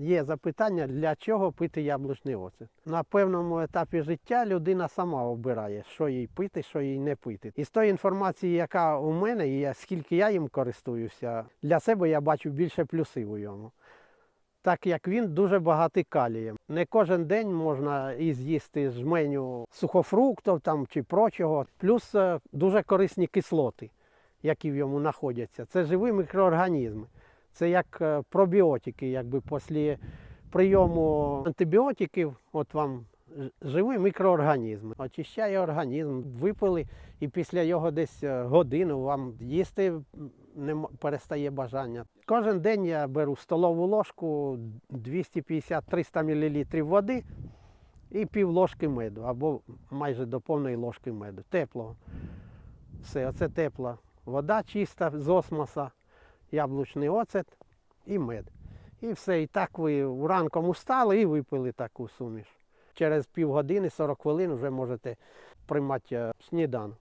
є запитання, для чого пити яблучний оцет. На певному етапі життя людина сама обирає, що їй пити, що їй не пити. І з тої інформації, яка у мене, і скільки я їм користуюся, для себе я бачу більше плюсів у йому. Так як він дуже багатий калієм. Не кожен день можна і з'їсти жменю сухофруктів там, чи прочого. Плюс е, дуже корисні кислоти, які в йому знаходяться. Це живі мікроорганізми. Це як е, пробіотики, якби після прийому антибіотиків, от вам ж- живі мікроорганізми. Очищає організм, випили, і після його десь е, годину вам їсти не перестає бажання. Кожен день я беру столову ложку 250-300 мл води і пів ложки меду, або майже до повної ложки меду. Теплого. Все, оце тепла вода чиста з осмоса, яблучний оцет і мед. І все. І так ви ранком устали і випили таку суміш. Через півгодини, 40 хвилин вже можете приймати е, сніданок.